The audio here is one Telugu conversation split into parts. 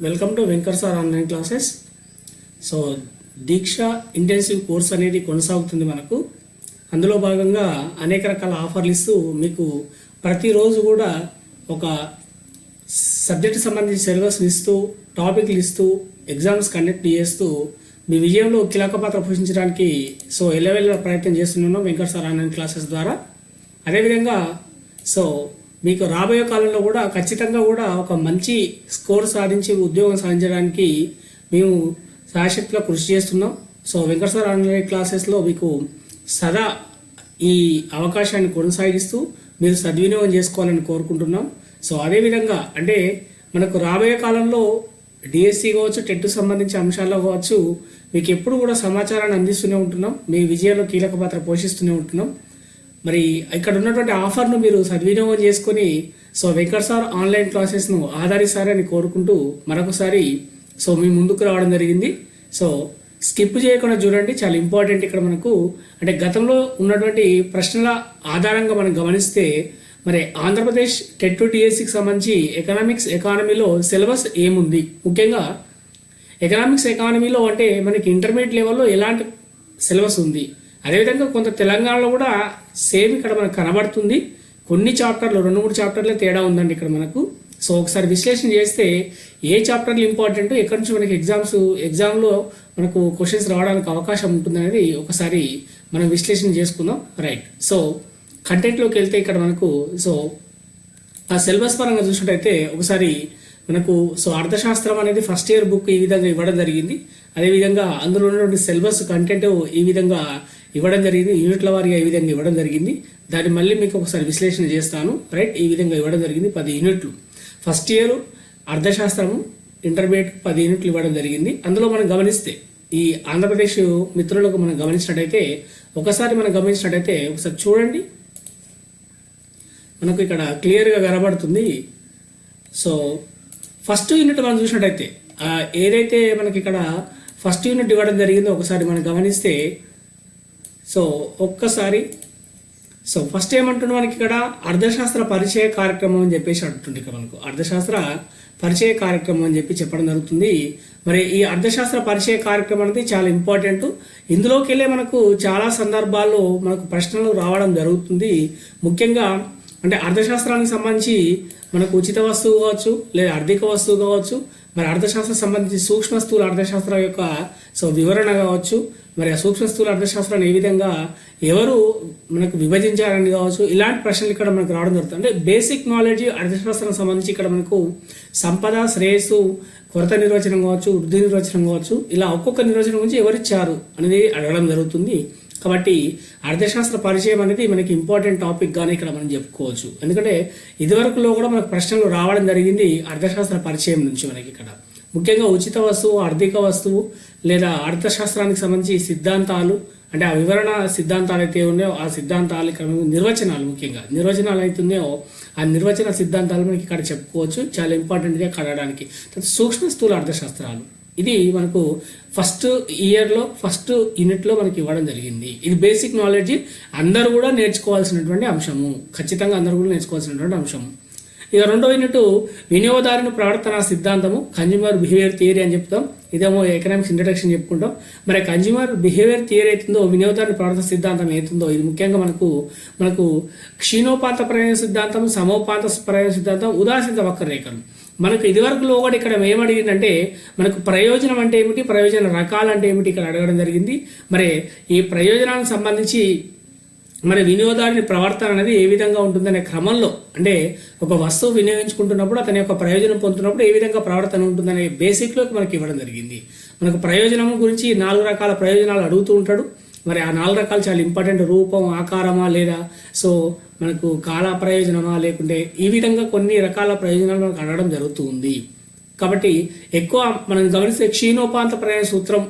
Welcome to Venkar sir online classes so Deeksha intensive course అనేది కొనసాగుతుంది మనకు. అందులో భాగంగా అనేక రకాల ఆఫర్లు ఇస్తూ మీకు ప్రతిరోజు కూడా ఒక సబ్జెక్ట్ సంబంధించి సిలబస్ని ఇస్తూ టాపిక్లు ఇస్తూ ఎగ్జామ్స్ కండక్ట్ చేస్తూ మీ విజయంలో కీలక పాత్ర పోషించడానికి సో ఎల్లవెల్ల ప్రయత్నం చేస్తున్నాను వెంకట సార్ ఆన్లైన్ క్లాసెస్ ద్వారా. అదేవిధంగా సో మీకు రాబోయే కాలంలో కూడా ఖచ్చితంగా కూడా ఒక మంచి స్కోర్ సాధించి ఉద్యోగం సాధించడానికి మేము సాయశక్తిగా కృషి చేస్తున్నాం. సో వెంకటేశ్వర ఆన్లైన్ క్లాసెస్లో మీకు సదా ఈ అవకాశాన్ని కొనసాగిస్తూ మీరు సద్వినియోగం చేసుకోవాలని కోరుకుంటున్నాం. సో అదేవిధంగా అంటే మనకు రాబోయే కాలంలో డిఎస్సి కావచ్చు టెట్ సంబంధించిన అంశాల్లో కావచ్చు మీకు ఎప్పుడు కూడా సమాచారాన్ని అందిస్తూనే ఉంటున్నాం. మీ విజయంలో కీలక పాత్ర పోషిస్తూనే ఉంటున్నాం. మరి ఇక్కడ ఉన్నటువంటి ఆఫర్ను మీరు సద్వినియోగం చేసుకొని సో వెంకట్ సార్ ఆన్లైన్ క్లాసెస్ను ఆధారిస్తారని కోరుకుంటూ మరొకసారి సో మీ ముందుకు రావడం జరిగింది. సో స్కిప్ చేయకుండా చూడండి చాలా ఇంపార్టెంట్ ఇక్కడ మనకు. అంటే గతంలో ఉన్నటువంటి ప్రశ్నల ఆధారంగా మనం గమనిస్తే మరి ఆంధ్రప్రదేశ్ టెట్ టు టీఎస్సీకి సంబంధించి ఎకనామిక్స్ ఎకానమీలో సిలబస్ ఏముంది? ముఖ్యంగా ఎకనామిక్స్ ఎకానమీలో అంటే మనకి ఇంటర్మీడియట్ లెవెల్లో ఎలాంటి సిలబస్ ఉంది? అదేవిధంగా కొంత తెలంగాణలో కూడా సేమ్ ఇక్కడ మనకు కనబడుతుంది. కొన్ని చాప్టర్లు రెండు మూడు చాప్టర్లే తేడా ఉందండి ఇక్కడ మనకు. సో ఒకసారి విశ్లేషణ చేస్తే ఏ చాప్టర్లు ఇంపార్టెంట్ ఎక్కడి నుంచి మనకి ఎగ్జామ్స్ ఎగ్జామ్లో మనకు క్వశ్చన్స్ రావడానికి అవకాశం ఉంటుంది అనేది ఒకసారి మనం విశ్లేషణ చేసుకుందాం. రైట్ సో కంటెంట్లోకి వెళ్తే ఇక్కడ మనకు సో ఆ సిలబస్ పరంగా చూసినట్టయితే ఒకసారి మనకు సో అర్థశాస్త్రం అనేది ఫస్ట్ ఇయర్ బుక్ ఈ విధంగా ఇవ్వడం జరిగింది. అదేవిధంగా అందులో ఉన్నటువంటి సిలబస్ కంటెంట్ ఈ విధంగా ఇవ్వడం జరిగింది. యూనిట్ల వారీగా ఈ విధంగా ఇవ్వడం జరిగింది. దాన్ని మళ్ళీ మీకు ఒకసారి విశ్లేషణ చేస్తాను. రైట్? ఈ విధంగా ఇవ్వడం జరిగింది. పది యూనిట్లు. ఫస్ట్ ఇయర్ అర్థశాస్త్రము ఇంటర్మీడియట్ పది యూనిట్లు ఇవ్వడం జరిగింది. అందులో మనం గమనిస్తే ఈ ఆంధ్రప్రదేశ్ మిత్రులకు మనం గమనించినట్టయితే ఒకసారి మనం గమనించినట్టయితే ఒకసారి చూడండి. మనకు ఇక్కడ క్లియర్గా కనబడుతుంది. సో ఫస్ట్ యూనిట్ మనం చూసినట్టయితే ఏదైతే మనకి ఇక్కడ ఫస్ట్ యూనిట్ ఇవ్వడం జరిగిందో ఒకసారి మనం గమనిస్తే సో ఒక్కసారి సో ఫస్ట్ ఏమంటుండే మనకి ఇక్కడ అర్థశాస్త్ర పరిచయ కార్యక్రమం అని చెప్పేసి అంటుంది ఇక్కడ మనకు. అర్థశాస్త్ర పరిచయ కార్యక్రమం అని చెప్పి చెప్పడం జరుగుతుంది. మరి ఈ అర్థశాస్త్ర పరిచయ కార్యక్రమం అనేది చాలా ఇంపార్టెంట్. ఇందులోకి వెళ్ళే మనకు చాలా సందర్భాల్లో మనకు ప్రశ్నలు రావడం జరుగుతుంది. ముఖ్యంగా అంటే అర్థశాస్త్రానికి సంబంధించి మనకు ఉచిత వస్తువు కావచ్చు లేదా ఆర్థిక వస్తువు కావచ్చు మరి అర్థశాస్త్రం సంబంధించి సూక్ష్మ స్థూల అర్థశాస్త్రం యొక్క సో వివరణ కావచ్చు మరి ఆ సూక్ష్మ స్థూల అర్థశాస్త్రాన్ని ఏ విధంగా ఎవరు మనకు విభజించారని కావచ్చు ఇలాంటి ప్రశ్నలు ఇక్కడ మనకు రావడం జరుగుతుంది. అంటే బేసిక్ నాలెడ్జ్ అర్థశాస్త్రం సంబంధించి ఇక్కడ మనకు సంపద శ్రేయస్సు కొరత నిర్వచనం కావచ్చు వృద్ధి నిర్వచనం కావచ్చు ఇలా ఒక్కొక్క నిర్వచనం గురించి ఎవరిచ్చారు అనేది అడగడం జరుగుతుంది. కాబట్టి అర్థశాస్త్ర పరిచయం అనేది మనకి ఇంపార్టెంట్ టాపిక్ గానే ఇక్కడ మనం చెప్పుకోవచ్చు. ఎందుకంటే ఇదివరకులో కూడా మనకు ప్రశ్నలు రావడం జరిగింది అర్థశాస్త్ర పరిచయం నుంచి మనకి ఇక్కడ. ముఖ్యంగా ఉచిత వస్తువు ఆర్థిక వస్తువు లేదా అర్థశాస్త్రానికి సంబంధించి సిద్ధాంతాలు అంటే ఆ వివరణ సిద్ధాంతాలు అయితే ఉన్నాయో ఆ సిద్ధాంతాలు నిర్వచనాలు ముఖ్యంగా నిర్వచనాలు అయితే ఉన్నాయో ఆ నిర్వచన సిద్ధాంతాలు మనకి ఇక్కడ చెప్పుకోవచ్చు. చాలా ఇంపార్టెంట్గా కలగడానికి. సూక్ష్మ స్థూల అర్థశాస్త్రాలు. ఇది మనకు ఫస్ట్ ఇయర్లో ఫస్ట్ యూనిట్లో మనకి ఇవ్వడం జరిగింది. ఇది బేసిక్ నాలెడ్జ్ అందరూ కూడా నేర్చుకోవాల్సినటువంటి అంశము. ఖచ్చితంగా అందరూ కూడా నేర్చుకోవాల్సినటువంటి అంశము. ఇక రెండో యూనిట్ వినియోగదారుని ప్రవర్తన సిద్ధాంతము కన్జ్యూమర్ బిహేవియర్ థియరీ అని చెప్తాం. ఇదేమో ఎకనామిక్స్ ఇంట్రడక్షన్ చెప్పుకుంటాం. మరి కన్జ్యూమర్ బిహేవియర్ థియరీ అవుతుందో వినియోగదారుని ప్రవర్తన సిద్ధాంతం అవుతుందో ఇది ముఖ్యంగా మనకు మనకు క్షీణోపాత ప్రయోజన సిద్ధాంతం సమోపాత ప్రయోజన సిద్ధాంతం ఉదాసీన వక్రరేఖలు మనకు ఇదివరకు కూడా ఇక్కడ ఏమడిగిందంటే మనకు ప్రయోజనం అంటే ఏమిటి ప్రయోజన రకాలు అంటే ఏమిటి ఇక్కడ అడగడం జరిగింది. మరి ఈ ప్రయోజనానికి సంబంధించి మరి వినియోగదారుని ప్రవర్తన అనేది ఏ విధంగా ఉంటుందనే క్రమంలో అంటే ఒక వస్తువు వినియోగించుకుంటున్నప్పుడు అతని యొక్క ప్రయోజనం పొందుతున్నప్పుడు ఏ విధంగా ప్రవర్తన ఉంటుందనే బేసిక్లోకి మనకి ఇవ్వడం జరిగింది. మనకు ప్రయోజనం గురించి నాలుగు రకాల ప్రయోజనాలు అడుగుతూ ఉంటాడు. మరి ఆ నాలుగు రకాలు చాలా ఇంపార్టెంట్ రూపం ఆకారమా లేదా? సో మనకు కాల ప్రయోజనమా లేకుంటే ఈ విధంగా కొన్ని రకాల ప్రయోజనాలు మనకు అడగడం జరుగుతూ ఉంది. కాబట్టి ఎక్కువ మనం గమనిస్తే క్షీణోపాంత ప్రయాణ సూత్రం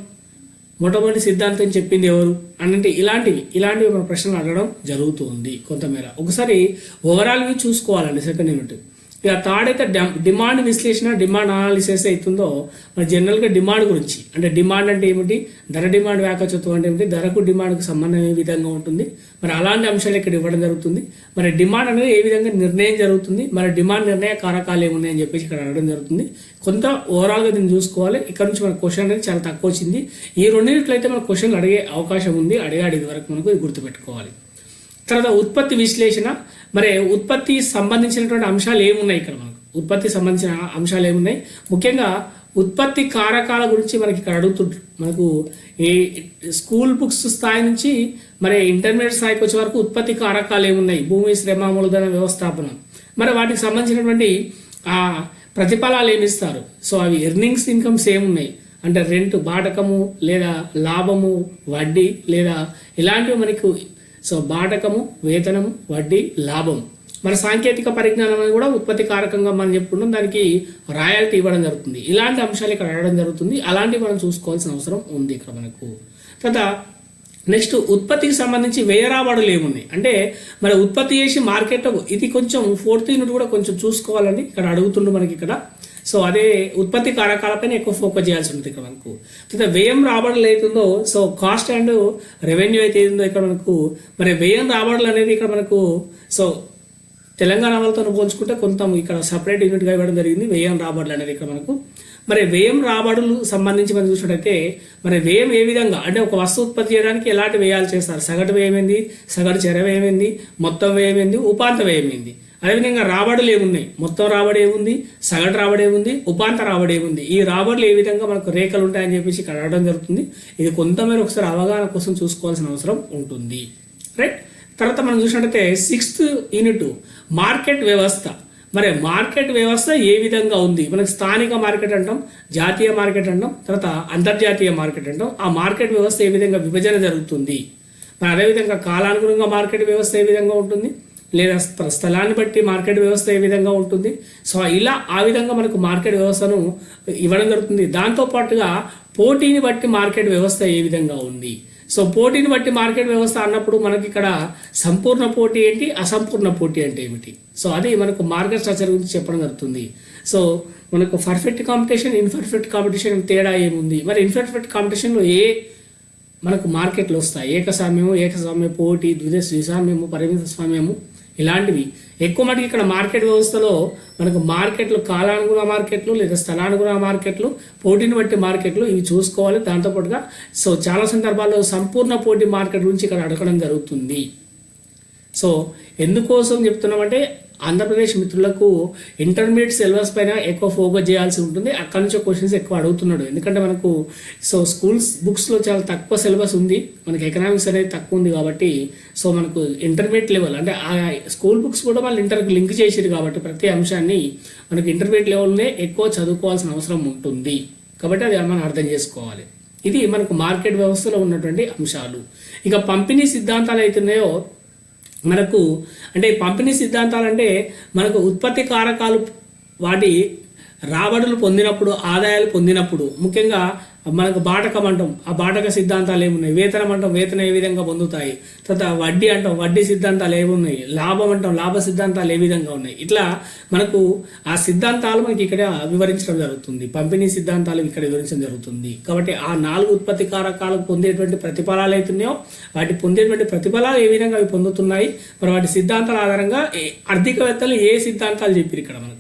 మొట్టమొదటి సిద్ధాంతం చెప్పింది ఎవరు? అంటే ఇలాంటివి ఇలాంటివి మన ప్రశ్నలు అడగడం జరుగుతూ ఉంది కొంతమేర. ఒకసారి ఓవరాల్గా చూసుకోవాలండి సెకండ్ యూనిట్ ఇక థర్డ్ అయితే డిమాండ్ విశ్లేషణ డిమాండ్ అనాలిసిస్ అవుతుందో మరి జనరల్గా డిమాండ్ గురించి అంటే డిమాండ్ అంటే ఏమిటి ధర డిమాండ్ వ్యాకచత్వం అంటే ఏమిటి ధరకు డిమాండ్కు సంబంధం ఏ విధంగా ఉంటుంది మరి అలాంటి అంశాలు ఇక్కడ ఇవ్వడం జరుగుతుంది మరి డిమాండ్ అనేది ఏ విధంగా నిర్ణయం జరుగుతుంది మరి డిమాండ్ నిర్ణయ కారకాలు ఏమున్నాయని చెప్పేసి ఇక్కడ అడగడం జరుగుతుంది. కొంత ఓవరాల్గా దీన్ని చూసుకోవాలి. ఇక్కడ నుంచి మన క్వశ్చన్ అనేది చాలా తక్కువ వచ్చింది. ఈ రెండింటిలో అయితే మన క్వశ్చన్లు అడిగే అవకాశం ఉంది. అడిగాడు ఇది వరకు మనకు గుర్తుపెట్టుకోవాలి. తర్వాత ఉత్పత్తి విశ్లేషణ మరి ఉత్పత్తి సంబంధించినటువంటి అంశాలు ఏమున్నాయి ఇక్కడ మనకు? ఉత్పత్తి సంబంధించిన అంశాలు ఏమున్నాయి? ముఖ్యంగా ఉత్పత్తి కారకాల గురించి మనకి ఇక్కడ అడుగుతుంటారు మనకు ఈ స్కూల్ బుక్స్ స్థాయి నుంచి మరి ఇంటర్మీడియట్ స్థాయికి వచ్చే వరకు ఉత్పత్తి కారకాలు ఏమున్నాయి? భూమి శ్రమ మూలధన వ్యవస్థాపన. మరి వాటికి సంబంధించినటువంటి ఆ ప్రతిఫలాలు ఏమి ఇస్తారు? సో అవి ఎర్నింగ్స్ ఇన్కమ్స్ ఏమున్నాయి? అంటే రెంట్ బాటకము లేదా లాభము వడ్డీ లేదా ఇలాంటివి మనకు సో బాటకము వేతనము వడ్డీ లాభం. మన సాంకేతిక పరిజ్ఞానం అనేది కూడా ఉత్పత్తి కారకంగా మనం చెప్పుకుంటాం. దానికి రాయల్టీ ఇవ్వడం జరుగుతుంది. ఇలాంటి అంశాలు ఇక్కడ అడగడం జరుగుతుంది. అలాంటివి మనం చూసుకోవాల్సిన అవసరం ఉంది ఇక్కడ మనకు. తర్వాత నెక్స్ట్ ఉత్పత్తికి సంబంధించి వ్యయ రాబడులు ఏమున్నాయి? అంటే మరి ఉత్పత్తి చేసి మార్కెట్ ఇది కొంచెం ఫోర్త్ యూనిట్ కూడా కొంచెం చూసుకోవాలండి. ఇక్కడ అడుగుతుండు మనకి ఇక్కడ. సో అదే ఉత్పత్తి కారకాలపైన ఎక్కువ ఫోకస్ చేయాల్సి ఉంటుంది ఇక్కడ మనకు. తర్వాత వ్యయం రాబడులు అవుతుందో సో కాస్ట్ అండ్ రెవెన్యూ అయితే ఏందో ఇక్కడ మనకు మరి వ్యయం రాబడులు అనేది ఇక్కడ మనకు సో తెలంగాణ వాళ్ళతో పోల్చుకుంటే కొంత ఇక్కడ సపరేట్ యూనిట్గా ఇవ్వడం జరిగింది వ్యయం రాబడులు అనేది ఇక్కడ మనకు. మరి వ్యయం రాబడులు సంబంధించి మనం చూసినట్టయితే మరి వ్యయం ఏ విధంగా అంటే ఒక వస్తువు ఉత్పత్తి చేయడానికి ఎలాంటి వ్యయాలు చేస్తారు? సగటు వ్యయం ఏంది? సగటు చెర వ్యయం ఏంది? మొత్తం వ్యయం ఏంది? ఉపాంత వ్యయం అదేవిధంగా రాబడులు ఏమున్నాయి మొత్తం రాబడి ఏముంది సగటు రాబడి ఏముంది ఉపాంత రాబడి ఏముంది ఈ రాబడులు ఏ విధంగా మనకు రేఖలు ఉంటాయని చెప్పేసి ఇక్కడ అడగడం జరుగుతుంది. ఇది కొంతమేర ఒకసారి అవగాహన కోసం చూసుకోవాల్సిన అవసరం ఉంటుంది. రైట్ తర్వాత మనం చూసినట్టయితే సిక్స్త్ యూనిట్ మార్కెట్ వ్యవస్థ. మరి మార్కెట్ వ్యవస్థ ఏ విధంగా ఉంది? మనకి స్థానిక మార్కెట్ అంటాం జాతీయ మార్కెట్ అంటాం తర్వాత అంతర్జాతీయ మార్కెట్ అంటాం. ఆ మార్కెట్ వ్యవస్థ ఏ విధంగా విభజన జరుగుతుంది? మరి అదేవిధంగా కాలానుగుణంగా మార్కెట్ వ్యవస్థ ఏ విధంగా ఉంటుంది? లేదా స్థలాన్ని బట్టి మార్కెట్ వ్యవస్థ ఏ విధంగా ఉంటుంది? సో ఇలా ఆ విధంగా మనకు మార్కెట్ వ్యవస్థను ఇవ్వడం జరుగుతుంది. దాంతో పాటుగా పోటీని బట్టి మార్కెట్ వ్యవస్థ ఏ విధంగా ఉంది? సో పోటీని బట్టి మార్కెట్ వ్యవస్థ అన్నప్పుడు మనకి ఇక్కడ సంపూర్ణ పోటీ ఏంటి? అసంపూర్ణ పోటీ అంటే ఏమిటి? సో అది మనకు మార్కెట్ స్ట్రక్చర్ గురించి చెప్పడం జరుగుతుంది. సో మనకు పర్ఫెక్ట్ కాంపిటీషన్ ఇన్పర్ఫెక్ట్ కాంపిటీషన్ తేడా ఏముంది? మరి ఇన్పర్ఫెక్ట్ కాంపిటీషన్లో ఏ మనకు మార్కెట్లు వస్తాయి? ఏకస్వామ్యము ఏకస్వామ్య పోటీ ద్విధ ద్విస్వామ్యము పరిమిత స్వామ్యము ఇలాంటివి. ఎక్కువ మటుకు ఇక్కడ మార్కెట్ వ్యవస్థలో మనకు మార్కెట్లు కాలానుగుణ మార్కెట్లు లేదా స్థలానుగుణ మార్కెట్లు పోటీని బట్టి మార్కెట్లు ఇవి చూసుకోవాలి. దాంతోపాటుగా సో చాలా సందర్భాల్లో సంపూర్ణ పోటీ మార్కెట్ గురించి ఇక్కడ అడగడం జరుగుతుంది. సో ఎందుకోసం చెప్తున్నామంటే ఆంధ్రప్రదేశ్ మిత్రులకు ఇంటర్మీడియట్ సిలబస్ పైన ఎక్కువ ఫోకస్ చేయాల్సి ఉంటుంది. అక్కడ నుంచి క్వశ్చన్స్ ఎక్కువ అడుగుతున్నాడు. ఎందుకంటే మనకు సో స్కూల్స్ బుక్స్లో చాలా తక్కువ సిలబస్ ఉంది. మనకి ఎకనామిక్స్ అనేది తక్కువ ఉంది కాబట్టి సో మనకు ఇంటర్మీడియట్ లెవెల్ అంటే ఆ స్కూల్ బుక్స్ కూడా వాళ్ళు ఇంటర్కి లింక్ చేసారు కాబట్టి ప్రతి అంశాన్ని మనకి ఇంటర్మీడియట్ లెవెల్నే ఎక్కువ చదువుకోవాల్సిన అవసరం ఉంటుంది. కాబట్టి అది మనం అర్థం చేసుకోవాలి. ఇది మనకు మార్కెట్ వ్యవస్థలో ఉన్నటువంటి అంశాలు. ఇక పంపిణీ సిద్ధాంతాలు అయితున్నాయో మనకు అంటే పంపిణీ సిద్ధాంతాలు అంటే మనకు ఉత్పత్తి కారకాలు వాటి రాబడులు పొందినప్పుడు ఆదాయాలు పొందినప్పుడు ముఖ్యంగా మనకు బాటకం అంటాం. ఆ బాటక సిద్ధాంతాలు ఏమున్నాయి? వేతనం అంటాం వేతనం ఏ విధంగా పొందుతాయి? తర్వాత వడ్డీ అంటాం వడ్డీ సిద్ధాంతాలు ఏమున్నాయి? లాభం అంటాం లాభ సిద్ధాంతాలు ఏ విధంగా ఉన్నాయి? ఇట్లా మనకు ఆ సిద్ధాంతాలు మనకి ఇక్కడ వివరించడం జరుగుతుంది. పంపిణీ సిద్ధాంతాలు ఇక్కడ వివరించడం జరుగుతుంది. కాబట్టి ఆ నాలుగు ఉత్పత్తి కారకాలకు పొందేటువంటి ప్రతిఫలాలు అవుతున్నాయో వాటి పొందేటువంటి ప్రతిఫలాలు ఏ విధంగా అవి పొందుతున్నాయి మరి వాటి సిద్ధాంతాల ఆధారంగా ఆర్థికవేత్తలు ఏ సిద్ధాంతాలు చెప్పారు ఇక్కడ మనకు?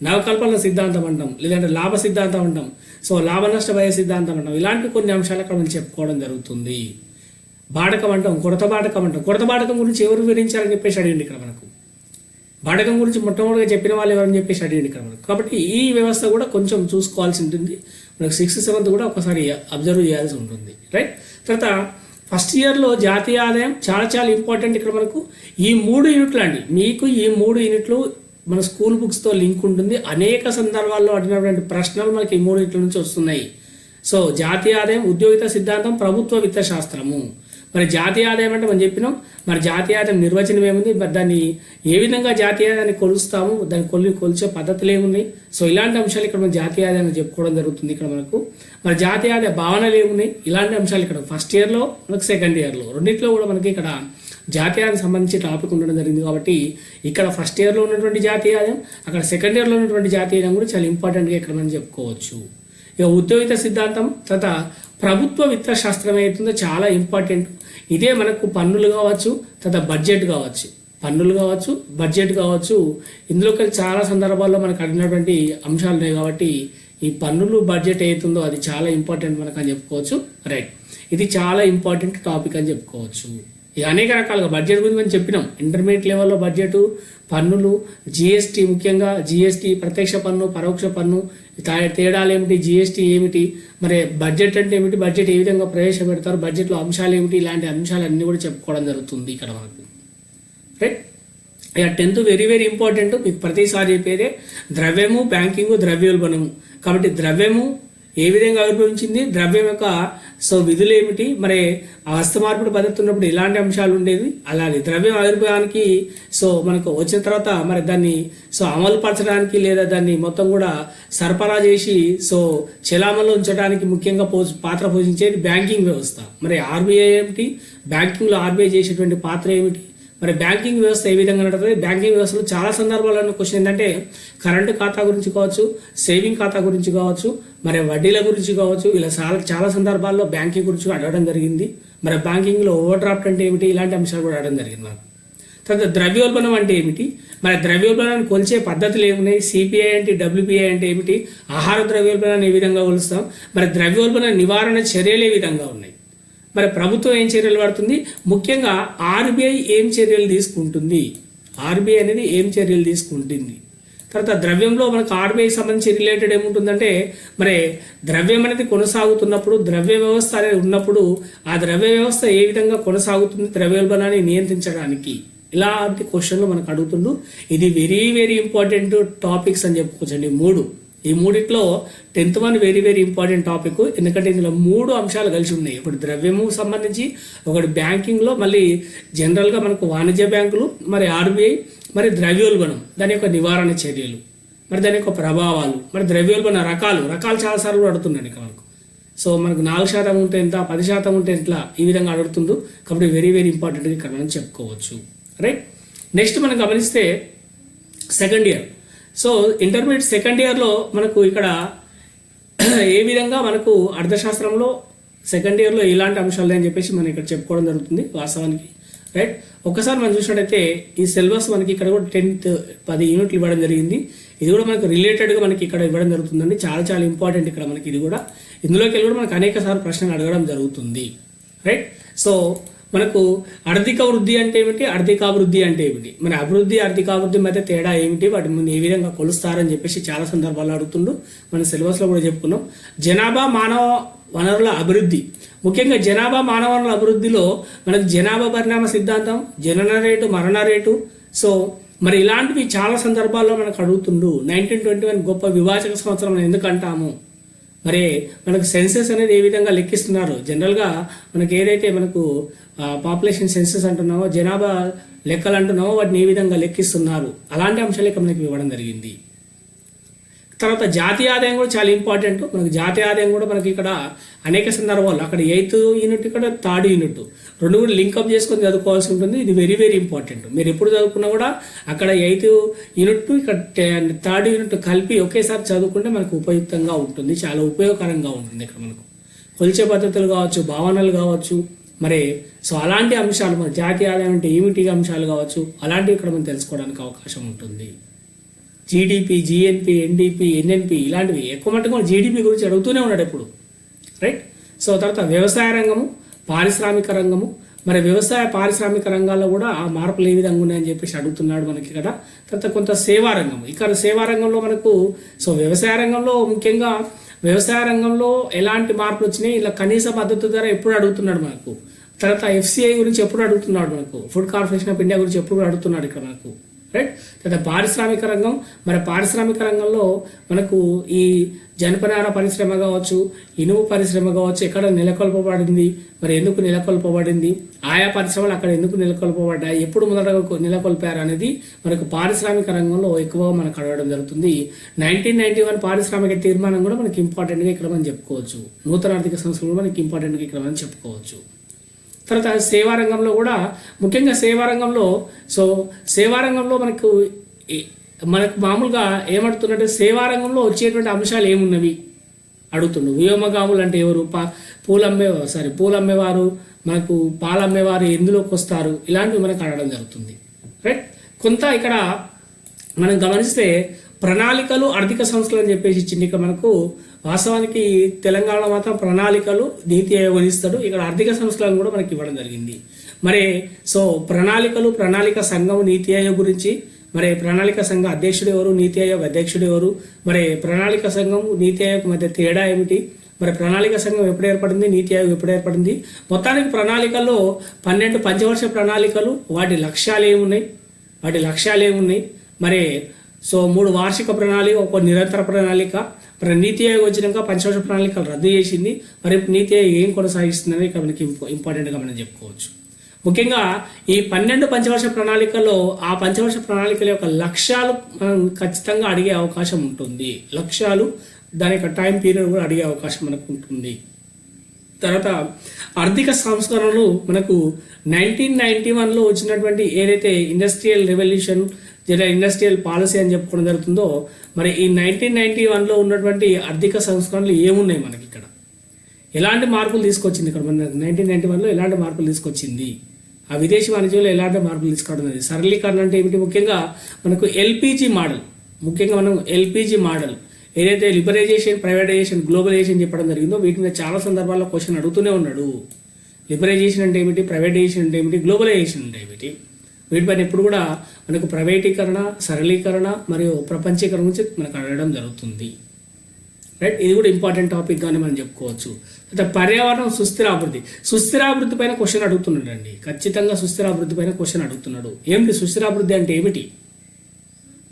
నవకల్పన సిద్ధాంతం అంటాం లేదంటే లాభ సిద్ధాంతం అంటాం. సో లాభ నష్ట భయ సిద్ధాంతం అంటాం. ఇలాంటి కొన్ని అంశాలు అక్కడ మనం చెప్పుకోవడం జరుగుతుంది. బాటకం అంటాం కొరత బాటకం అంటాం. కొరత బాటకం గురించి ఎవరు వివరించారని చెప్పేసి అడిగింది ఇక్కడ మనకు. బాటకం గురించి మొట్టమొదటిగా చెప్పిన వాళ్ళు ఎవరని చెప్పేసి అడిగింది ఇక్కడ మనకు. కాబట్టి ఈ వ్యవస్థ కూడా కొంచెం చూసుకోవాల్సి ఉంటుంది. మనకు సిక్స్త్ సెవెంత్ కూడా ఒకసారి అబ్జర్వ్ చేయాల్సి ఉంటుంది. రైట్ తర్వాత ఫస్ట్ ఇయర్లో జాతీయ ఆదాయం చాలా చాలా ఇంపార్టెంట్ ఇక్కడ మనకు. ఈ మూడు యూనిట్లు అండి. మీకు ఈ మూడు యూనిట్లు మన స్కూల్ బుక్స్తో లింక్ ఉంటుంది. అనేక సందర్భాల్లో అడిగినటువంటి ప్రశ్నలు మనకి ఈ నుంచి వస్తున్నాయి. సో జాతీయ ఆదాయం ఉద్యోగిత సిద్ధాంతం ప్రభుత్వ విత్త శాస్త్రము. మరి జాతీయ ఆదాయం అంటే మనం చెప్పినాం. మరి జాతీయ ఆదాయం నిర్వచనం ఏముంది? మరి దాన్ని ఏ విధంగా జాతీయ ఆదాయాన్ని కొలుస్తాము? దాన్ని కొలి కొలిచే పద్ధతులు ఏమున్నాయి? సో ఇలాంటి అంశాలు ఇక్కడ మనం జాతీయ ఆదాయాన్ని చెప్పుకోవడం జరుగుతుంది ఇక్కడ మనకు. మరి జాతీయ ఆదాయ భావనలు ఏమున్నాయి? ఇలాంటి అంశాలు ఇక్కడ. ఫస్ట్ ఇయర్లో మనకు సెకండ్ ఇయర్లో రెండింటిలో కూడా మనకి ఇక్కడ జాతీయానికి సంబంధించి టాపిక్ ఉండడం జరిగింది కాబట్టి ఇక్కడ ఫస్ట్ ఇయర్లో ఉన్నటువంటి జాతీయ ఆదాయం అక్కడ సెకండ్ ఇయర్లో ఉన్నటువంటి జాతీయ ఆదాయం కూడా చాలా ఇంపార్టెంట్గా ఇక్కడ మనం చెప్పుకోవచ్చు. ఇక ఉద్యోగిత సిద్ధాంతం తర్వాత ప్రభుత్వ విత్త శాస్త్రం ఏదైతుందో చాలా ఇంపార్టెంట్ ఇదే మనకు పన్నులు కావచ్చు తర్వాత బడ్జెట్ కావచ్చు. పన్నులు కావచ్చు బడ్జెట్ కావచ్చు. ఇందులోకి చాలా సందర్భాల్లో మనకు అడిగినటువంటి అంశాలు ఉన్నాయి కాబట్టి ఈ పన్నులు బడ్జెట్ ఏతుందో అది చాలా ఇంపార్టెంట్ మనకు అని చెప్పుకోవచ్చు. రైట్ ఇది చాలా ఇంపార్టెంట్ టాపిక్ అని చెప్పుకోవచ్చు. ఇక అనేక రకాలుగా బడ్జెట్ గురించి మనం చెప్పినాం. ఇంటర్మీడియట్ లెవెల్లో బడ్జెట్ పన్నులు జిఎస్టీ ముఖ్యంగా జిఎస్టీ ప్రత్యక్ష పన్ను పరోక్ష పన్ను తా- తేడాలు ఏమిటి జిఎస్టీ ఏమిటి మరి బడ్జెట్ అంటే ఏమిటి బడ్జెట్ ఏ విధంగా ప్రవేశపెడతారు బడ్జెట్లో అంశాలు ఏమిటి ఇలాంటి అంశాలన్నీ కూడా చెప్పుకోవడం జరుగుతుంది ఇక్కడ మనకు. రైట్ ఇక టెన్త్ వెరీ వెరీ ఇంపార్టెంట్ మీకు ప్రతిసారి చెప్పేదే ద్రవ్యము బ్యాంకింగ్ ద్రవ్యోల్బణము. కాబట్టి ద్రవ్యము ఏ విధంగా ఆవిర్భవించింది? ద్రవ్యం యొక్క సో విధులు ఏమిటి? మరి ఆ హస్త మార్పిడి పద్ధతి ఉన్నప్పుడు ఎలాంటి అంశాలు ఉండేవి? అలాగే ద్రవ్యం ఆవిర్భావానికి సో మనకు వచ్చిన తర్వాత మరి దాన్ని సో అమలు పరచడానికి లేదా దాన్ని మొత్తం కూడా సరఫరా చేసి సో చెలామలో ఉంచడానికి ముఖ్యంగా పో పాత్ర పోషించేది బ్యాంకింగ్ వ్యవస్థ. మరి ఆర్బీఐ ఏమిటి? బ్యాంకింగ్లో ఆర్బీఐ చేసేటువంటి పాత్ర ఏమిటి? మరి బ్యాంకింగ్ వ్యవస్థ ఏ విధంగా నడుతుంది బ్యాంకింగ్ వ్యవస్థలో చాలా సందర్భాల్లో క్వశ్చన్ ఏంటంటే కరెంటు ఖాతా గురించి కావచ్చు సేవింగ్ ఖాతా గురించి కావచ్చు మరి వడ్డీల గురించి కావచ్చు ఇలా చాలా చాలా సందర్భాల్లో బ్యాంకింగ్ గురించి అడగడం జరిగింది. మరి బ్యాంకింగ్లో ఓవర్ డ్రాఫ్ట్ అంటే ఏమిటి? ఇలాంటి అంశాలు కూడా అడగడం జరిగింది నాకు తర్వాత ద్రవ్యోల్బణం అంటే ఏమిటి? మరి ద్రవ్యోల్బణాన్ని కొలిచే పద్ధతులు ఏమున్నాయి? సిపిఐ అంటే డబ్ల్యూపీఐ అంటే ఏమిటి? ఆహార ద్రవ్యోల్బణాన్ని ఏ విధంగా కొలుస్తాం? మరి ద్రవ్యోల్బణ నివారణ చర్యలు ఏ విధంగా ఉన్నాయి? మరి ప్రభుత్వం ఏం చర్యలు పడుతుంది ముఖ్యంగా ఆర్బీఐ ఏం చర్యలు తీసుకుంటుంది? ఆర్బీఐ అనేది ఏం చర్యలు తీసుకుంటుంది? తర్వాత ద్రవ్యంలో మనకు ఆర్బీఐ సంబంధించి రిలేటెడ్ ఏముంటుందంటే మరి ద్రవ్యం అనేది కొనసాగుతున్నప్పుడు ద్రవ్య వ్యవస్థ అనేది ఉన్నప్పుడు ఆ ద్రవ్య వ్యవస్థ ఏ విధంగా కొనసాగుతుంది ద్రవ్యోల్బణాన్ని నియంత్రించడానికి? ఇలాంటి క్వశ్చన్లు మనకు అడుగుతుండు ఇది వెరీ వెరీ ఇంపార్టెంట్ టాపిక్స్ అని చెప్పుకోవచ్చండి. మూడు. ఈ మూడిట్లో tenth one very very important topic ఎందుకంటే ఇందులో మూడు అంశాలు కలిసి ఉన్నాయి. ఒకటి ద్రవ్యము సంబంధించి ఒకటి బ్యాంకింగ్లో మళ్ళీ జనరల్గా మనకు వాణిజ్య బ్యాంకులు మరి ఆర్బీఐ మరి ద్రవ్యోల్బణం. దాని యొక్క నివారణ చర్యలు. మరి దాని యొక్క ప్రభావాలు. మరి ద్రవ్యోల్బణ రకాలు. రకాలు చాలాసార్లు అడుగుతున్నాను ఇక మనకు. సో మనకు నాలుగు శాతం ఉంటే ఎంత పది శాతం ఉంటే ఎట్లా? ఈ విధంగా అడుగుతుండు కాబట్టి వెరీ వెరీ ఇంపార్టెంట్ ఇక్కడ మనం చెప్పుకోవచ్చు. రైట్ నెక్స్ట్ మనం గమనిస్తే second year so intermediate second ఇయర్లో మనకు ఇక్కడ ఏ విధంగా మనకు అర్థశాస్త్రంలో సెకండ్ ఇయర్లో ఇలాంటి అంశాలు అని చెప్పేసి మనం ఇక్కడ చెప్పుకోవడం జరుగుతుంది వాస్తవానికి రైట్? ఒక్కసారి మనం చూసినట్టయితే ఈ సిలబస్ మనకి ఇక్కడ కూడా టెన్త్ పది యూనిట్లు ఇవ్వడం జరిగింది. ఇది కూడా మనకు రిలేటెడ్గా మనకి ఇక్కడ ఇవ్వడం జరుగుతుందండి. చాలా చాలా ఇంపార్టెంట్ ఇక్కడ మనకి ఇది కూడా. ఇందులోకి వెళ్ళి కూడా మనకు అనేక సార్లు ప్రశ్నలు అడగడం జరుగుతుంది రైట్? సో మనకు ఆర్థిక వృద్ధి అంటే ఏమిటి? ఆర్థికాభివృద్ధి అంటే ఏమిటి? మన అభివృద్ధి ఆర్థికాభివృద్ధి మధ్య తేడా ఏమిటి? వాటి ముందు ఏ విధంగా కొలుస్తారని చెప్పేసి చాలా సందర్భాల్లో అడుగుతుండు. మన సిలబస్లో కూడా చెప్పుకున్నాం. జనాభా మానవ వనరుల అభివృద్ధి. ముఖ్యంగా జనాభా మానవ వనరుల అభివృద్ధిలో మనకు జనాభా పరిణామ సిద్ధాంతం జనన రేటు మరణ రేటు. సో మరి ఇలాంటివి చాలా సందర్భాల్లో మనకు అడుగుతుండు. నైన్టీన్ ట్వంటీ వన్ గొప్ప వివాచక సంవత్సరం ఎందుకు అంటాము? మరి మనకు సెన్సెస్ అనేది ఏ విధంగా లెక్కిస్తున్నారు? జనరల్గా మనకి ఏదైతే మనకు పాపులేషన్ సెన్సెస్ అంటున్నామో జనాభా లెక్కలు అంటున్నామో వాటిని ఏ విధంగా లెక్కిస్తున్నారు? అలాంటి అంశాలు మనకి ఇవ్వడం జరిగింది. తర్వాత జాతీయ ఆదాయం కూడా చాలా ఇంపార్టెంట్ మనకి జాతీయ ఆదాయం కూడా మనకి ఇక్కడ అనేక సందర్భాల్లో అక్కడ ఎయిత్ యూనిట్ ఇక్కడ థర్డ్ యూనిట్. రెండు కూడా లింకప్ చేసుకొని చదువుకోవాల్సి ఉంటుంది. ఇది వెరీ వెరీ ఇంపార్టెంట్ మీరు ఎప్పుడు చదువుకున్నా కూడా అక్కడ ఎయిత్ యూనిట్ ఇక్కడ థర్డ్ యూనిట్ కలిపి ఒకేసారి చదువుకుంటే మనకు ఉపయుక్తంగా ఉంటుంది. చాలా ఉపయోగకరంగా ఉంటుంది ఇక్కడ మనకు. కొలిచే పద్ధతులు కావచ్చు భావనలు కావచ్చు. మరి సో అలాంటి అంశాలు మన జాతీయ ఆదాయం అంటే ఏమిటి అంశాలు కావచ్చు అలాంటివి ఇక్కడ మనం తెలుసుకోవడానికి అవకాశం ఉంటుంది. జీడిపి జిఎన్పి ఎన్డిపి ఎన్ఎన్పి ఇలాంటివి ఎక్కువ మట్టుకు జీడిపి గురించి అడుగుతూనే ఉన్నాడు ఎప్పుడు. రైట్ సో తర్వాత వ్యవసాయ రంగము పారిశ్రామిక రంగము మరి వ్యవసాయ పారిశ్రామిక రంగాల్లో కూడా ఆ మార్పులు ఏ విధంగా ఉన్నాయని చెప్పేసి అడుగుతున్నాడు మనకి కదా. తర్వాత కొంత సేవా రంగం ఇక్కడ సేవా రంగంలో మనకు సో వ్యవసాయ రంగంలో ముఖ్యంగా వ్యవసాయ రంగంలో ఎలాంటి మార్పులు వచ్చినాయి? ఇలా కనీస మద్దతు ధర ఎప్పుడు అడుగుతున్నాడు మనకు? తర్వాత ఎఫ్సిఐ గురించి ఎప్పుడు అడుగుతున్నాడు మనకు? ఫుడ్ కార్పొరేషన్ ఆఫ్ ఇండియా గురించి ఎప్పుడు అడుగుతున్నాడు ఇక్కడ మనకు? రైట్ తర్వాత పారిశ్రామిక రంగం. మరి పారిశ్రామిక రంగంలో మనకు ఈ జనపనార పరిశ్రమ కావచ్చు ఇనుము పరిశ్రమ కావచ్చు ఎక్కడ నెలకొల్పబడింది మరి ఎందుకు నెలకొల్పబడింది ఆయా పరిశ్రమలు అక్కడ ఎందుకు నెలకొల్పబడ్డాయి ఎప్పుడు మొదట నెలకొల్పారు అనేది మనకు పారిశ్రామిక రంగంలో ఎక్కువగా మనకు అడగడం జరుగుతుంది. నైన్టీన్ నైన్టీ వన్ పారిశ్రామిక తీర్మానం కూడా మనకి ఇంపార్టెంట్గా ఇక్కడ మనం చెప్పుకోవచ్చు. నూతన ఆర్థిక సంస్థలు కూడా మనకి ఇంపార్టెంట్గా ఇక్కడ మనం చెప్పుకోవచ్చు. తర్వాత సేవా రంగంలో కూడా ముఖ్యంగా సేవా రంగంలో సో సేవా రంగంలో మనకు ఏ- మనకు మామూలుగా ఏమడుతున్నట్టే సేవా రంగంలో వచ్చేటువంటి అంశాలు ఏమున్నవి? అడుగుతుండు. వ్యోమగాములు అంటే ఎవరు? పా పూలమ్మే సారీ పూలమ్మేవారు మనకు పాలమ్మేవారు ఎందులోకి వస్తారు? ఇలాంటివి మనకు అడగడం జరుగుతుంది. రైట్? కొంత ఇక్కడ మనం గమనిస్తే ప్రణాళికలు ఆర్థిక సంస్థలు అని చెప్పేసి ఇచ్చింది. ఇక మనకు వాస్తవానికి తెలంగాణ మాత్రం ప్రణాళికలు నీతి ఆయోగ్ ఇస్తాడు. ఇక్కడ ఆర్థిక సంస్థలను కూడా మనకి ఇవ్వడం జరిగింది. మరి సో ప్రణాళికలు ప్రణాళిక సంఘం నీతి ఆయోగ్ గురించి మరి ప్రణాళిక సంఘం అధ్యక్షుడు ఎవరు నీతి ఆయోగ్ అధ్యక్షుడు ఎవరు మరి ప్రణాళిక సంఘం నీతి ఆయోగ్ మధ్య తేడా ఏమిటి మరి ప్రణాళిక సంఘం ఎప్పుడు ఏర్పడింది నీతి ఆయోగ్ ఎప్పుడు ఏర్పడింది? మొత్తానికి ప్రణాళికల్లో పన్నెండు పంచవర్ష ప్రణాళికలు వాటి లక్ష్యాలు ఏమున్నాయి? వాటి లక్ష్యాలు ఏమున్నాయి? మరి సో మూడు వార్షిక ప్రణాళిక ఒక నిరంతర ప్రణాళిక మరి నీతి ఆయోగ్ వచ్చినాక పంచవర్ష ప్రణాళికలు రద్దు చేసింది. మరి నీతి ఆయోగ్ ఏం కొనసాగిస్తుందని ఇక్కడ మనకి ఇంపార్టెంట్గా మనం చెప్పుకోవచ్చు. ముఖ్యంగా ఈ పన్నెండు పంచవర్ష ప్రణాళికలో ఆ పంచవర్ష ప్రణాళికల యొక్క లక్ష్యాలు మనం ఖచ్చితంగా అడిగే అవకాశం ఉంటుంది. లక్ష్యాలు దాని యొక్క టైం పీరియడ్ కూడా అడిగే అవకాశం మనకు ఉంటుంది. తర్వాత ఆర్థిక సంస్కరణలు మనకు నైన్టీన్ నైన్టీ వన్లో వచ్చినటువంటి ఏదైతే ఇండస్ట్రియల్ రెవల్యూషన్ లేదా ఇండస్ట్రియల్ పాలసీ అని చెప్పుకోవడం జరుగుతుందో మరి ఈ నైన్టీన్ నైన్టీ వన్లో ఉన్నటువంటి ఆర్థిక సంస్కరణలు ఏమున్నాయి మనకి ఇక్కడ? ఎలాంటి మార్పులు తీసుకొచ్చింది ఇక్కడ? మన నైన్టీన్ నైన్టీ వన్లో ఎలాంటి మార్పులు తీసుకొచ్చింది? ఆ విదేశీ వాణిజ్యంలో ఎలాంటి మార్పులు తీసుకోవడం అనేది సరళీకరణ అంటే ఏమిటి? ముఖ్యంగా మనకు ఎల్పిజి మోడల్ ముఖ్యంగా మనం ఎల్పిజి మోడల్ ఏదైతే లిబరైజేషన్ ప్రైవేటైజేషన్ గ్లోబలైజేషన్ చెప్పడం జరిగిందో వీటి మీద చాలా సందర్భాల్లో క్వశ్చన్ అడుగుతూనే ఉన్నాడు. లిబరైజేషన్ అంటే ఏమిటి? ప్రైవేటైజేషన్ అంటే ఏమిటి? గ్లోబలైజేషన్ అంటే ఏమిటి? వీటిపైన ఎప్పుడు కూడా మనకు ప్రైవేటీకరణ సరళీకరణ మరియు ప్రపంచీకరణ గురించి మనకు అడగడం జరుగుతుంది. రైట్ ఇది కూడా ఇంపార్టెంట్ టాపిక్గానే మనం చెప్పుకోవచ్చు. అయితే పర్యావరణం సుస్థిర అభివృద్ధి సుస్థిర అభివృద్ధి పైన క్వశ్చన్ అడుగుతున్నాడు అండి ఖచ్చితంగా సుస్థిర అభివృద్ధి పైన క్వశ్చన్ అడుగుతున్నాడు. ఏమిటి సుస్థిర అభివృద్ధి అంటే ఏమిటి?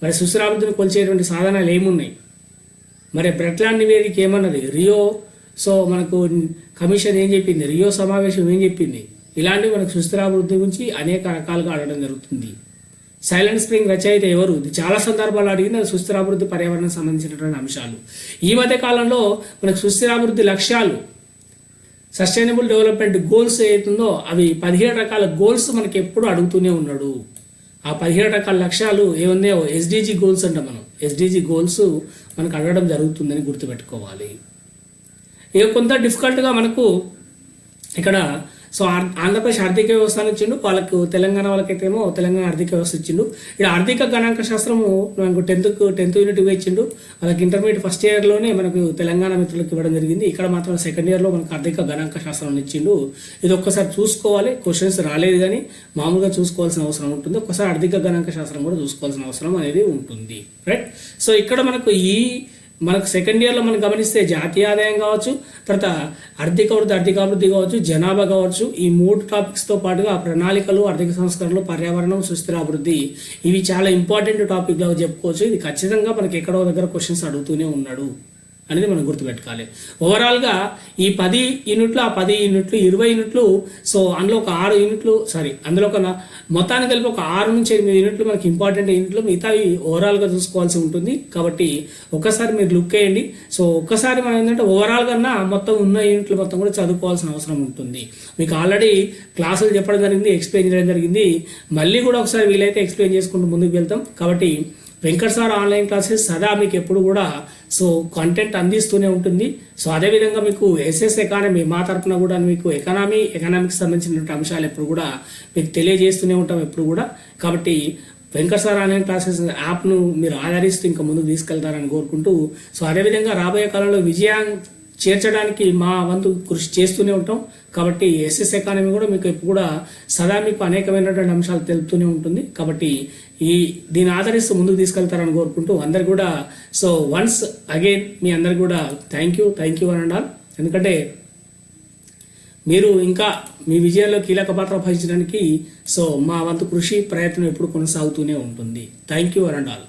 మరి సుస్థిర అభివృద్ధిని కొలిచేటువంటి సాధనాలు ఏమున్నాయి? మరి బ్రెట్లాండ్ నివేదిక ఏమన్నది? రియో సో మనకు కమిషన్ ఏం చెప్పింది? రియో సమావేశం ఏం చెప్పింది? ఇలాంటివి మనకు సుస్థిరాభివృద్ధి గురించి అనేక రకాలుగా అడగడం జరుగుతుంది. సైలెంట్ స్ప్రింగ్ రచయిత ఎవరు? ఇది చాలా సందర్భాలు అడిగింది అది సుస్థిరాభివృద్ధి పర్యావరణం సంబంధించినటువంటి అంశాలు. ఈ మధ్య కాలంలో మనకు సుస్థిరాభివృద్ధి లక్ష్యాలు సస్టైనబుల్ డెవలప్మెంట్ గోల్స్ ఏతుందో అవి పదిహేడు రకాల గోల్స్ మనకి ఎప్పుడు అడుగుతూనే ఉన్నాడు. ఆ పదిహేడు రకాల లక్ష్యాలు ఏముందో ఎస్డిజి గోల్స్ అంటాం మనం. ఎస్డిజి గోల్స్ మనకు అడగడం జరుగుతుందని గుర్తుపెట్టుకోవాలి. ఇక కొంత డిఫికల్ట్గా మనకు ఇక్కడ సో ఆంధ్రప్రదేశ్ ఆర్థిక వ్యవస్థ ఇచ్చిండు వాళ్ళకు తెలంగాణ వాళ్ళకైతే ఏమో తెలంగాణ ఆర్థిక వ్యవస్థ ఇచ్చిండు. ఇక్కడ ఆర్థిక గణాంక శాస్త్రము మనకు టెన్త్ టెన్త్ యూనిట్ ఇచ్చిండు. వాళ్ళకి ఇంటర్మీడియట్ ఫస్ట్ ఇయర్లోనే మనకు తెలంగాణ మిత్రులకు ఇవ్వడం జరిగింది. ఇక్కడ మాత్రం సెకండ్ ఇయర్లో మనకు ఆర్థిక గణాంక శాస్త్రం ఇచ్చిండు. ఇది ఒక్కసారి చూసుకోవాలి క్వశ్చన్స్ రాలేదు కానీ మామూలుగా చూసుకోవాల్సిన అవసరం ఉంటుంది. ఒక్కసారి ఆర్థిక గణాంక శాస్త్రం కూడా చూసుకోవాల్సిన అవసరం అనేది ఉంటుంది. రైట్ సో ఇక్కడ మనకు ఈ మనకు సెకండ్ ఇయర్లో మనం గమనిస్తే జాతీయ ఆదాయం కావచ్చు తర్వాత ఆర్థిక వృద్ధి ఆర్థికాభివృద్ధి కావచ్చు జనాభా కావచ్చు ఈ మూడు టాపిక్స్తో పాటుగా ప్రణాళికలు ఆర్థిక సంస్కరణలు పర్యావరణం సుస్థిర అభివృద్ధి ఇవి చాలా ఇంపార్టెంట్ టాపిక్గా చెప్పుకోవచ్చు. ఇది ఖచ్చితంగా మనకి ఎక్కడో దగ్గర క్వశ్చన్స్ అడుగుతూనే ఉన్నాడు. అనేది మనం గుర్తుపెట్టుకోవాలి. ఓవరాల్గా ఈ పది యూనిట్లు ఆ పది యూనిట్లు ఇరవై యూనిట్లు సో అందులో ఒక ఆరు యూనిట్లు సారీ అందులో ఒక మొత్తాన్ని మొత్తానికి కలిపి ఒక ఆరు నుంచి ఎనిమిది యూనిట్లు మనకి ఇంపార్టెంట్ యూనిట్లు మిగతావి ఓవరాల్గా చూసుకోవాల్సి ఉంటుంది. కాబట్టి ఒక్కసారి మీరు లుక్ వేయండి సో ఒక్కసారి మనం ఏంటంటే ఓవరాల్ కన్నా మొత్తం ఉన్న యూనిట్లు మొత్తం కూడా చదువుకోవాల్సిన అవసరం ఉంటుంది. మీకు ఆల్రెడీ క్లాసులు చెప్పడం జరిగింది ఎక్స్ప్లెయిన్ చేయడం జరిగింది. మళ్ళీ కూడా ఒకసారి వీలైతే ఎక్స్ప్లెయిన్ చేసుకుంటూ ముందుకు వెళ్తాం. కాబట్టి వెంకట్ సార్ ఆన్లైన్ క్లాసెస్ సదా మీకు ఎప్పుడు కూడా సో కంటెంట్ అందిస్తూనే ఉంటుంది. సో అదేవిధంగా మీకు ఎస్ఎస్ ఎకానమీ మా తరపున కూడా మీకు ఎకనామీ ఎకనామిక్స్ సంబంధించినటువంటి అంశాలు ఎప్పుడు కూడా మీకు తెలియజేస్తూనే ఉంటాం ఎప్పుడు కూడా. కాబట్టి వెంకట్ సార్ ఆన్లైన్ క్లాసెస్ యాప్ను మీరు ఆదరిస్తూ ఇంకా ముందుకు తీసుకెళ్తారని కోరుకుంటూ సో అదేవిధంగా రాబోయే కాలంలో విజయం చేర్చడానికి మా వంతు కృషి చేస్తూనే ఉంటాం. కాబట్టి ఎస్ఎస్ ఎకానమీ కూడా మీకు ఎప్పుడు కూడా సదా మీకు అనేకమైనటువంటి అంశాలు తెలుపుతూనే ఉంటుంది. కాబట్టి ఈ దీని ఆదరిస్తూ ముందుకు తీసుకెళ్తారని కోరుకుంటూ అందరు కూడా సో వన్స్ అగైన్ మీ అందరికి కూడా థ్యాంక్ యూ థ్యాంక్ యూ అని అన్నారు ఎందుకంటే మీరు ఇంకా మీ విజయంలో కీలక పాత్ర వహించడానికి సో మా వంతు కృషి ప్రయత్నం ఎప్పుడు కొనసాగుతూనే ఉంటుంది. Thank you and all